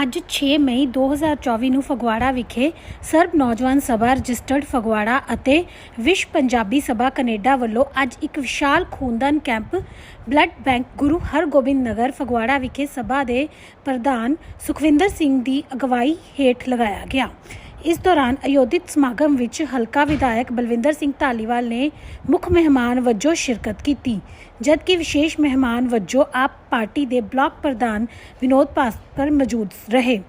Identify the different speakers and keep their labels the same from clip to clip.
Speaker 1: ਅੱਜ 6 ਮਈ 2024 ਨੂੰ ਫਗਵਾੜਾ ਵਿਖੇ ਸਰਬ ਨੌਜਵਾਨ ਸਭਾ ਰਜਿਸਟਰਡ ਫਗਵਾੜਾ ਅਤੇ ਵਿਸ਼ਵ ਪੰਜਾਬੀ ਸਭਾ ਕੈਨੇਡਾ ਵੱਲੋਂ ਅੱਜ ਇੱਕ ਵਿਸ਼ਾਲ ਖੂਨਦਾਨ camp blood bank Guru Hargobind Nagar Phagwara ਵਿਖੇ ਸਭਾ ਦੇ ਪ੍ਰਧਾਨ ਸੁਖਵਿੰਦਰ ਸਿੰਘ ਦੀ ਅਗਵਾਈ ਹੇਠ ਲਗਾਇਆ ਗਿਆ। ਇਸ ਦੌਰਾਨ ਆਯੋਜਿਤ ਸਮਾਗਮ ਵਿੱਚ ਹਲਕਾ ਵਿਧਾਇਕ ਬਲਵਿੰਦਰ ਸਿੰਘ ਧਾਲੀਵਾਲ ਨੇ ਮੁੱਖ ਮਹਿਮਾਨ ਵਜੋਂ ਸ਼ਿਰਕਤ ਕੀਤੀ, ਜਦਕਿ ਵਿਸ਼ੇਸ਼ ਮਹਿਮਾਨ ਵਜੋਂ ਆਪ ਪਾਰਟੀ ਦੇ ਬਲਾਕ ਪ੍ਰਧਾਨ ਵਿਨੋਦ ਭਾਸਕਰ ਮੌਜੂਦ ਰਹੇ।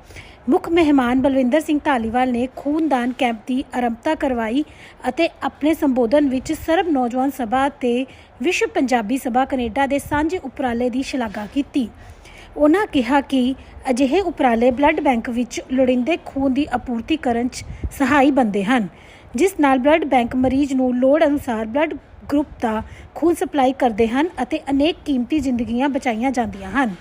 Speaker 1: ਮੁੱਖ ਮਹਿਮਾਨ ਬਲਵਿੰਦਰ ਸਿੰਘ ਧਾਲੀਵਾਲ ਨੇ ਖੂਨਦਾਨ ਕੈਂਪ ਦੀ ਆਰੰਭਤਾ ਕਰਵਾਈ ਅਤੇ ਆਪਣੇ ਸੰਬੋਧਨ ਵਿੱਚ ਸਰਬ ਨੌਜਵਾਨ ਸਭਾ ਤੇ ਵਿਸ਼ਵ ਪੰਜਾਬੀ ਸਭਾ ਕੈਨੇਡਾ ਦੇ ਸਾਂਝੇ ਉਪਰਾਲੇ ਦੀ ਸ਼ਲਾਘਾ ਕੀਤੀ। ਉਹਨਾਂ ਕਿਹਾ ਕਿ ਅਜਿਹੇ ਉਪਰਾਲੇ ਬਲੱਡ ਬੈਂਕ ਵਿੱਚ ਲੋੜੀਂਦੇ ਖੂਨ ਦੀ ਆਪੂਰਤੀ ਕਰਨ 'ਚ ਸਹਾਈ ਬਣਦੇ ਹਨ, ਜਿਸ ਨਾਲ ਬਲੱਡ ਬੈਂਕ ਮਰੀਜ਼ ਨੂੰ ਲੋੜ ਅਨੁਸਾਰ ਬਲੱਡ ਗਰੁੱਪ ਦਾ ਖੂਨ ਸਪਲਾਈ ਕਰਦੇ ਹਨ ਅਤੇ ਅਨੇਕ ਕੀਮਤੀ ਜ਼ਿੰਦਗੀਆਂ ਬਚਾਈਆਂ ਜਾਂਦੀਆਂ ਹਨ।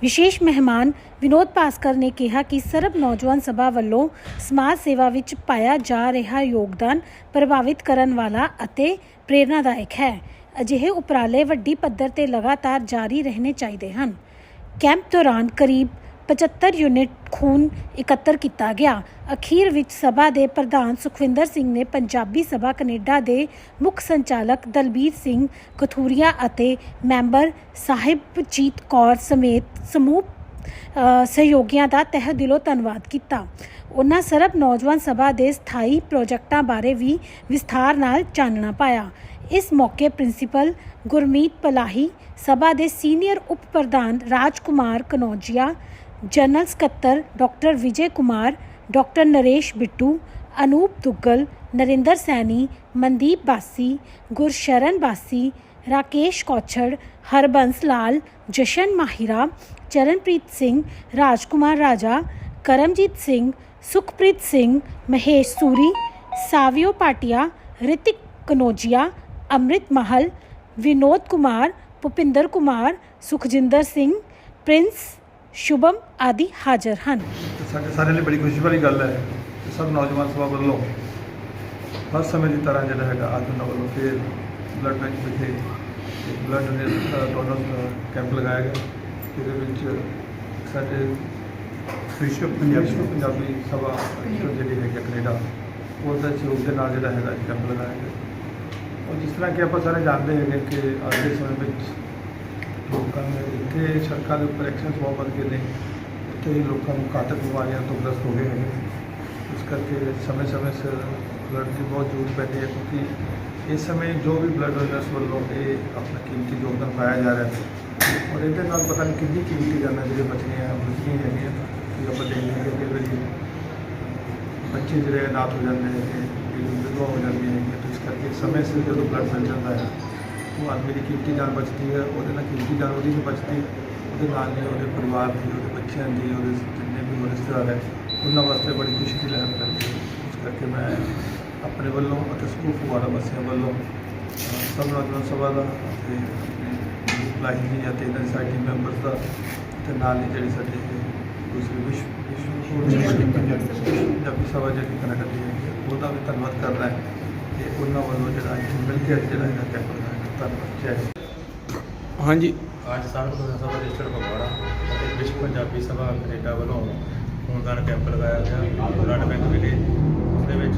Speaker 1: ਵਿਸ਼ੇਸ਼ ਮਹਿਮਾਨ ਵਿਨੋਦ ਭਾਸਕਰ ਨੇ ਕਿਹਾ ਕਿ ਸਰਬ ਨੌਜਵਾਨ ਸਭਾ ਵੱਲੋਂ ਸਮਾਜ ਸੇਵਾ ਵਿੱਚ ਪਾਇਆ ਜਾ ਰਿਹਾ ਯੋਗਦਾਨ ਪ੍ਰਭਾਵਿਤ ਕਰਨ ਵਾਲਾ ਅਤੇ ਪ੍ਰੇਰਨਾਦਾਇਕ ਹੈ। ਅਜਿਹੇ ਉਪਰਾਲੇ ਵੱਡੀ ਪੱਧਰ ਤੇ ਲਗਾਤਾਰ ਜਾਰੀ ਰਹਿਣੇ ਚਾਹੀਦੇ ਹਨ। ਕੈਂਪ ਦੌਰਾਨ ਕਰੀਬ 75 ਯੂਨਿਟ ਖੂਨ ਇਕੱਤਰ ਕੀਤਾ ਗਿਆ। ਅਖੀਰ ਵਿੱਚ ਸਭਾ ਦੇ ਪ੍ਰਧਾਨ ਸੁਖਵਿੰਦਰ ਸਿੰਘ ਨੇ ਪੰਜਾਬੀ ਸਭਾ ਕੈਨੇਡਾ ਦੇ ਮੁੱਖ ਸੰਚਾਲਕ ਦਲਬੀਰ ਸਿੰਘ ਕਥੂਰੀਆ ਅਤੇ ਮੈਂਬਰ ਸਾਹਿਬਜੀਤ ਕੌਰ ਸਮੇਤ ਸਮੂਹ ਸਹਿਯੋਗੀਆਂ ਦਾ ਤਹਿ ਦਿਲੋਂ ਧੰਨਵਾਦ ਕੀਤਾ। ਉਹਨਾਂ ਸਰਬ ਨੌਜਵਾਨ ਸਭਾ ਦੇ ਸਥਾਈ ਪ੍ਰੋਜੈਕਟਾਂ ਬਾਰੇ ਵੀ ਵਿਸਥਾਰ ਨਾਲ ਚਾਨਣਾ ਪਾਇਆ। ਇਸ ਮੌਕੇ ਪ੍ਰਿੰਸੀਪਲ ਗੁਰਮੀਤ ਪਲਾਹੀ ਸਭਾ ਦੇ ਸੀਨੀਅਰ ਉਪ ਪ੍ਰਧਾਨ ਰਾਜਕੁਮਾਰ ਕਨੌਜੀਆ ਜਨਰਲ ਸਕੱਤਰ ਡਾਕਟਰ ਵਿਜੇ ਕੁਮਾਰ ਡਾਕਟਰ ਨਰੇਸ਼ ਬਿੱਟੂ ਅਨੂਪ ਦੁੱਗਲ ਨਰਿੰਦਰ ਸੈਣੀ ਮਨਦੀਪ ਬਾਸੀ ਗੁਰਸ਼ਰਨ ਬਾਸੀ ਰਾਕੇਸ਼ ਕੌਛੜ ਹਰਬੰਸ ਲਾਲ ਜਸ਼ਨ ਮਾਹਿਰਾ ਚਰਨਪ੍ਰੀਤ ਸਿੰਘ ਰਾਜਕੁਮਾਰ ਰਾਜਾ ਕਰਮਜੀਤ ਸਿੰਘ ਸੁਖਪ੍ਰੀਤ ਸਿੰਘ ਮਹੇਸ਼ ਸੂਰੀ ਸਾਵਿਓ ਪਾਟਿਆ ਰਿਤਿਕ ਕਨੋਜੀਆ ਅੰਮ੍ਰਿਤ ਮਹਲ ਵਿਨੋਦ ਕੁਮਾਰ ਭੁਪਿੰਦਰ ਕੁਮਾਰ ਸੁਖਜਿੰਦਰ ਸਿੰਘ ਪ੍ਰਿੰਸ ਸ਼ੁਭਮ ਆਦਿ ਹਾਜ਼ਰ ਹਨ
Speaker 2: ਤੇ ਸਾਡੇ ਸਾਰਿਆਂ ਲਈ ਬੜੀ ਖੁਸ਼ੀ ਵਾਲੀ ਗੱਲ ਹੈ ਕਿ ਸਭ ਨੌਜਵਾਨ ਸਭਾ ਵੱਲੋਂ ਹਰ ਸਮੇਂ ਦੀ ਤਰ੍ਹਾਂ ਜਿਹੜਾ ਹੈਗਾ ਅੱਜ ਉਹਨਾਂ ਵੱਲੋਂ ਫਿਰ ਬਲੱਡ ਬੈਂਕ ਵਿਖੇ ਬਲੱਡ ਡੋਨਰ ਕੈਂਪ ਲਗਾਇਆ ਗਿਆ ਜਿਹਦੇ ਵਿੱਚ ਸਾਡੇ ਵਿਸ਼ਵ ਪੰਜਾਬੀ ਪੰਜਾਬੀ ਸਭਾ ਜਿਹੜੀ ਹੈਗੀ ਹੈ ਕੈਨੇਡਾ ਉਹਦਾ ਸਹਿਯੋਗ ਦੇ ਨਾਲ ਜਿਹੜਾ ਹੈਗਾ ਇਹ ਕੈਂਪ ਲਗਾਇਆ ਗਿਆ ਔਰ ਜਿਸ ਤਰ੍ਹਾਂ ਕਿ ਆਪਾਂ ਸਾਰੇ ਜਾਣਦੇ ਹੈਗੇ ਕਿ ਅੱਜ ਦੇ ਸਮੇਂ ਵਿੱਚ ਲੋਕਾਂ ਦੇ ਇੱਥੇ ਸੜਕਾਂ ਦੇ ਉੱਪਰ ਐਕਸੀਡੈਂਟ ਬਹੁਤ ਵੱਧ ਗਏ ਨੇ। ਉੱਥੇ ਹੀ ਲੋਕਾਂ ਨੂੰ ਘਾਤਕ ਬਿਮਾਰੀਆਂ ਤੋਂ ਗ੍ਰਸਤ ਹੋ ਗਏ ਹੈਗੇ। ਇਸ ਕਰਕੇ ਸਮੇਂ-ਸਮੇਂ ਸਿਰ ਬਲੱਡ ਦੀ ਬਹੁਤ ਜ਼ਰੂਰਤ ਪੈਂਦੀ ਹੈ ਕਿਉਂਕਿ ਇਸ ਸਮੇਂ ਜੋ ਵੀ ਬਲੱਡ ਡੋਨਰਸ ਵੱਲੋਂ ਇਹ ਆਪਣਾ ਕੀਮਤੀ ਯੋਗਦਾਨ ਪਾਇਆ ਜਾ ਰਿਹਾ ਹੈ ਔਰ ਇਹਦੇ ਨਾਲ ਪਤਾ ਨਹੀਂ ਕਿੰਨੀ ਕੀਮਤੀ ਜਾਨਾਂ ਜਿਹੜੇ ਬਚਣੀਆਂ ਬਚਣੀਆਂ ਹੈਗੀਆਂ, ਕਿ ਆਪਾਂ ਦੇਖਦੇ ਹਾਂ ਕਿ ਕਈ ਵਾਰੀ ਬੱਚੇ ਜਿਹੜੇ ਅਨਾਥ ਹੋ ਜਾਂਦੇ ਹੈਗੇ ਵਿਧਵਾ ਹੋ ਜਾਂਦੀਆਂ ਹੈਗੀਆਂ ਤਾਂ ਇਸ ਕਰਕੇ ਸਮੇਂ ਸਿਰ ਜਦੋਂ ਬਲੱਡ ਮਿਲ ਜਾਂਦਾ ਹੈ, ਉਹ ਆਦਮੀ ਦੀ ਕੀਮਤੀ ਜਾਨ ਬਚਦੀ ਹੈ, ਉਹਦੇ ਨਾਲ ਕੀਮਤੀ ਜਾਨ ਉਹਦੀ ਨਹੀਂ ਬਚਦੀ ਉਹਦੇ ਨਾਲ ਹੀ ਉਹਦੇ ਪਰਿਵਾਰ ਦੀ, ਉਹਦੇ ਬੱਚਿਆਂ ਦੀ, ਉਹਦੇ ਜਿੰਨੇ ਵੀ ਹੋਰ ਰਿਸ਼ਤੇਦਾਰ ਹੈ, ਉਹਨਾਂ ਵਾਸਤੇ ਬੜੀ ਖੁਸ਼ੀ ਦੀ ਲਹਿਰ ਪੈਂਦੀ ਹੈ। ਇਸ ਕਰਕੇ ਮੈਂ ਆਪਣੇ ਵੱਲੋਂ ਅਤੇ ਸਕੂਲ ਫੁਆਰਾ ਵਾਸੀਆਂ ਵੱਲੋਂ ਸਭ ਨੌਜਵਾਨ ਸਭਾ ਦਾ ਅਤੇ ਲਾਈਨ ਦੀ ਅਤੇ ਇਹਨਾਂ ਦੀ ਸਾਡੀ ਮੈਂਬਰਸ ਦਾ ਤੇ ਨਾਲ ਹੀ ਜਿਹੜੀ ਸਾਡੇ ਪੰਜਾਬੀ ਸਭਾ ਜਿਹੜੀ ਕੈਨੇਡਾ ਦੀ ਹੈ ਉਹਦਾ ਵੀ ਧੰਨਵਾਦ ਕਰਦਾ ਹੈ ਤੇ ਉਹਨਾਂ ਵੱਲੋਂ ਜਿਹੜਾ ਇੱਥੇ ਮਿਲ ਕੇ ਜਿਹੜਾ ਇਹਦਾ ਕੈਂਪ ਲਗਾਇਆ ਧੰਨਵਾਦ ਜੈ
Speaker 3: ਹਾਂਜੀ।
Speaker 4: ਅੱਜ ਸਾਰਾ ਖੁਦਾ ਸਭਾ ਰਜਿਸਟਰਡ ਫਗਵਾੜਾ ਅਤੇ ਵਿਸ਼ਵ ਪੰਜਾਬੀ ਸਭਾ ਕੈਨੇਡਾ ਵੱਲੋਂ ਖੂਨਦਾਨ ਕੈਂਪ ਲਗਾਇਆ ਗਿਆ। ਬਲੱਡ ਬੈਂਕ ਵਿਖੇ ਉਸ ਦੇ ਵਿੱਚ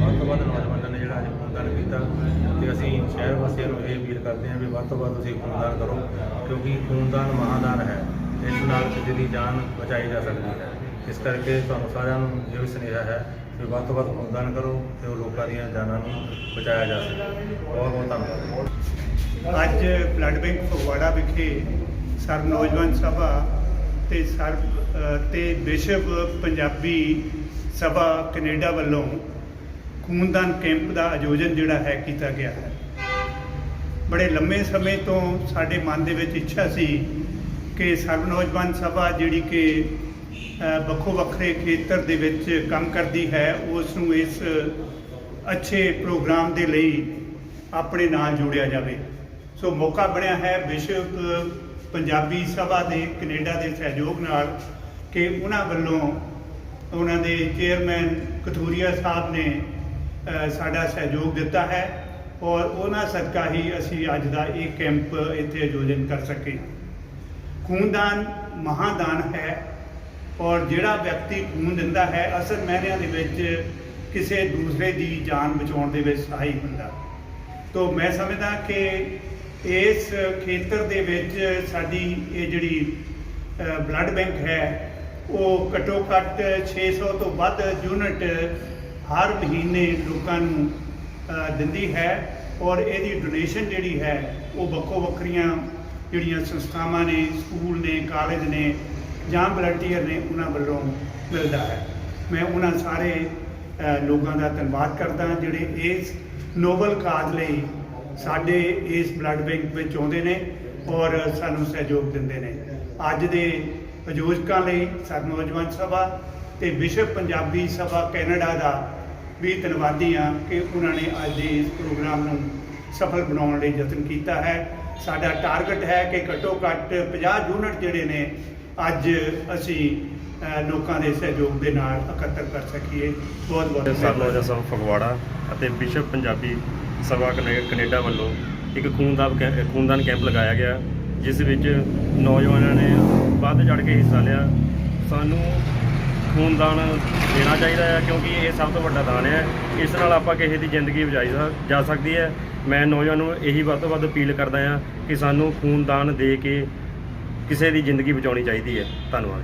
Speaker 4: ਵੱਧ ਤੋਂ ਵੱਧ ਨੌਜਵਾਨਾਂ ਨੇ ਜਿਹੜਾ ਅੱਜ ਖੂਨਦਾਨ ਕੀਤਾ ਤੇ ਅਸੀਂ ਸ਼ਹਿਰ ਵਾਸੀਆਂ ਨੂੰ ਇਹ ਅਪੀਲ ਕਰਦੇ ਹਾਂ ਵੀ ਵੱਧ ਤੋਂ ਵੱਧ ਤੁਸੀਂ ਖੂਨਦਾਨ ਕਰੋ, ਕਿਉਂਕਿ ਖੂਨਦਾਨ ਮਹਾਦਾਨ ਹੈ। ਇਸ ਨਾਲ ਕਿਸੇ ਦੀ ਜਾਨ ਬਚਾਈ ਜਾ ਸਕਦੀ ਹੈ। ਇਸ ਕਰਕੇ ਤੁਹਾਨੂੰ ਸਾਰਿਆਂ ਨੂੰ ਇਹ ਵੀ ਸੁਨੇਹਾ ਹੈ ਵੀ ਵੱਧ ਤੋਂ ਵੱਧ ਖੂਨਦਾਨ ਕਰੋ ਤੇ ਉਹ ਲੋਕਾਂ ਦੀਆਂ ਜਾਨਾਂ ਨੂੰ ਬਚਾਇਆ ਜਾ ਸਕੇ। ਬਹੁਤ ਬਹੁਤ ਧੰਨਵਾਦ।
Speaker 5: ਅੱਜ ਬਲੱਡ ਬੈਂਕ ਫਗਵਾੜਾ ਵਿਖੇ ਸਰਬ ਨੌਜਵਾਨ ਸਭਾ ਤੇ ਸਰਬ ਅ, ਤੇ ਵਿਸ਼ਵ ਪੰਜਾਬੀ ਸਭਾ ਕੈਨੇਡਾ ਵੱਲੋਂ ਖੂਨਦਾਨ ਕੈਂਪ ਦਾ ਆਯੋਜਨ ਜਿਹੜਾ ਹੈ ਕੀਤਾ ਗਿਆ ਹੈ। ਬੜੇ ਲੰਮੇ ਸਮੇਂ ਤੋਂ ਸਾਡੇ ਮਨ ਦੇ ਵਿੱਚ ਇੱਛਾ ਸੀ ਕਿ ਸਰਬ ਨੌਜਵਾਨ ਸਭਾ ਜਿਹੜੀ ਕਿ ਵੱਖੋ ਵੱਖਰੇ ਖੇਤਰ ਦੇ ਵਿੱਚ ਕੰਮ ਕਰਦੀ ਹੈ ਉਸ ਨੂੰ ਇਸ ਅੱਛੇ ਪ੍ਰੋਗਰਾਮ ਦੇ ਲਈ ਆਪਣੇ ਨਾਲ ਜੋੜਿਆ ਜਾਵੇ। ਸੋ ਮੌਕਾ ਬਣਿਆ ਹੈ ਵਿਸ਼ਵ ਪੰਜਾਬੀ ਸਭਾ ਦੇ ਕੈਨੇਡਾ ਦੇ ਸਹਿਯੋਗ ਨਾਲ ਕਿ ਉਹਨਾਂ ਵੱਲੋਂ ਉਹਨਾਂ ਦੇ ਚੇਅਰਮੈਨ ਕਥੂਰੀਆ ਸਾਹਿਬ ਨੇ ਸਾਡਾ ਸਹਿਯੋਗ ਦਿੱਤਾ ਹੈ ਔਰ ਉਹਨਾਂ ਸਦਕਾ ਹੀ ਅਸੀਂ ਅੱਜ ਦਾ ਇਹ ਕੈਂਪ ਇੱਥੇ ਆਯੋਜਨ ਕਰ ਸਕੇ ਖੂਨਦਾਨ ਮਹਾਦਾਨ ਹੈ ਔਰ ਜਿਹੜਾ ਵਿਅਕਤੀ ਖੂਨ ਦਿੰਦਾ ਹੈ, ਅਸਲ ਮਾਇਨਿਆਂ ਦੇ ਵਿੱਚ ਕਿਸੇ ਦੂਸਰੇ ਦੀ ਜਾਨ ਬਚਾਉਣ ਦੇ ਵਿੱਚ ਸਹਾਈ ਹੁੰਦਾ। ਤੋ ਮੈਂ ਸਮਝਦਾ ਕਿ ਇਸ ਖੇਤਰ ਦੇ ਵਿੱਚ ਸਾਡੀ ਇਹ ਜਿਹੜੀ ਬਲੱਡ ਬੈਂਕ ਹੈ, ਉਹ ਘੱਟੋ ਘੱਟ 600 ਤੋਂ ਵੱਧ ਯੂਨਿਟ ਹਰ ਮਹੀਨੇ ਲੋਕਾਂ ਨੂੰ ਦਿੰਦੀ ਹੈ ਔਰ ਇਹਦੀ ਡੋਨੇਸ਼ਨ ਜਿਹੜੀ ਹੈ, ਉਹ ਵੱਖੋ ਵੱਖਰੀਆਂ ਜਿਹੜੀਆਂ ਸੰਸਥਾਵਾਂ ਨੇ, ਸਕੂਲ ਨੇ, ਕਾਲਜ ਨੇ ਜਾਂ ਵਲੰਟੀਅਰ ਨੇ, ਉਹਨਾਂ ਵੱਲੋਂ ਮਿਲਦਾ ਹੈ। ਮੈਂ ਉਹਨਾਂ ਸਾਰੇ ਲੋਕਾਂ ਦਾ ਧੰਨਵਾਦ ਕਰਦਾ ਜਿਹੜੇ ਇਸ ਨੋਬਲ ਕਾਜ਼ ਲਈ ਸਾਡੇ ਇਸ ਬਲੱਡ ਬੈਂਕ ਵਿੱਚ ਆਉਂਦੇ ਨੇ ਔਰ ਸਾਨੂੰ ਸਹਿਯੋਗ ਦਿੰਦੇ ਨੇ। ਅੱਜ ਦੇ ਆਯੋਜਕਾਂ ਲਈ ਸਰ ਨੌਜਵਾਨ ਸਭਾ ਤੇ ਵਿਸ਼ਵ ਪੰਜਾਬੀ ਸਭਾ ਕੈਨੇਡਾ ਦਾ ਵੀ ਧੰਨਵਾਦੀ ਹਾਂ ਕਿ ਉਹਨਾਂ ਨੇ ਅੱਜ ਦੇ ਇਸ ਪ੍ਰੋਗਰਾਮ ਨੂੰ ਸਫਲ ਬਣਾਉਣ ਲਈ ਯਤਨ ਕੀਤਾ ਹੈ। ਸਾਡਾ ਟਾਰਗੇਟ ਹੈ ਕਿ ਘੱਟੋ ਘੱਟ 50 ਯੂਨਿਟ ਜਿਹੜੇ ਨੇ, ਅੱਜ ਅਸੀਂ ਲੋਕਾਂ ਦੇ ਸਹਿਯੋਗ ਦੇ ਨਾਲ ਇਕੱਤਰ ਕਰ ਸਕੀਏ। ਬਹੁਤ ਬਹੁਤ
Speaker 3: ਸਰਨੋਜਾ ਸਾਹਿਬ ਫਗਵਾੜਾ ਅਤੇ ਵਿਸ਼ਵ ਪੰਜਾਬੀ ਸਭਾ ਕਨੇ- ਕੈਨੇਡਾ ਵੱਲੋਂ ਇੱਕ ਖੂਨਦਾਨ ਕੈ- ਖੂਨਦਾਨ ਕੈਂਪ ਲਗਾਇਆ ਗਿਆ, ਜਿਸ ਵਿੱਚ ਨੌਜਵਾਨਾਂ ਨੇ ਵੱਧ ਚੜ ਕੇ ਹਿੱਸਾ ਲਿਆ। ਸਾਨੂੰ ਖੂਨਦਾਨ ਦੇਣਾ ਚਾਹੀਦਾ ਹੈ ਕਿਉਂਕਿ ਇਹ ਸਭ ਤੋਂ ਵੱਡਾ ਦਾਨ ਹੈ ਇਸ ਨਾਲ ਆਪਾਂ ਕਿਸੇ ਦੀ ਜ਼ਿੰਦਗੀ ਬਚਾਈ ਸਕ- ਜਾ ਸਕਦੀ ਹੈ ਮੈਂ ਨੌਜਵਾਨ ਨੂੰ ਇਹੀ ਵੱਧ ਤੋਂ ਵੱਧ ਅਪੀਲ ਕਰਦਾ ਹਾਂ ਕਿ ਸਾਨੂੰ ਖੂਨਦਾਨ ਦੇ ਕੇ ਕਿਸੇ ਦੀ ਜ਼ਿੰਦਗੀ ਬਚਾਉਣੀ ਚਾਹੀਦੀ ਹੈ ਧੰਨਵਾਦ।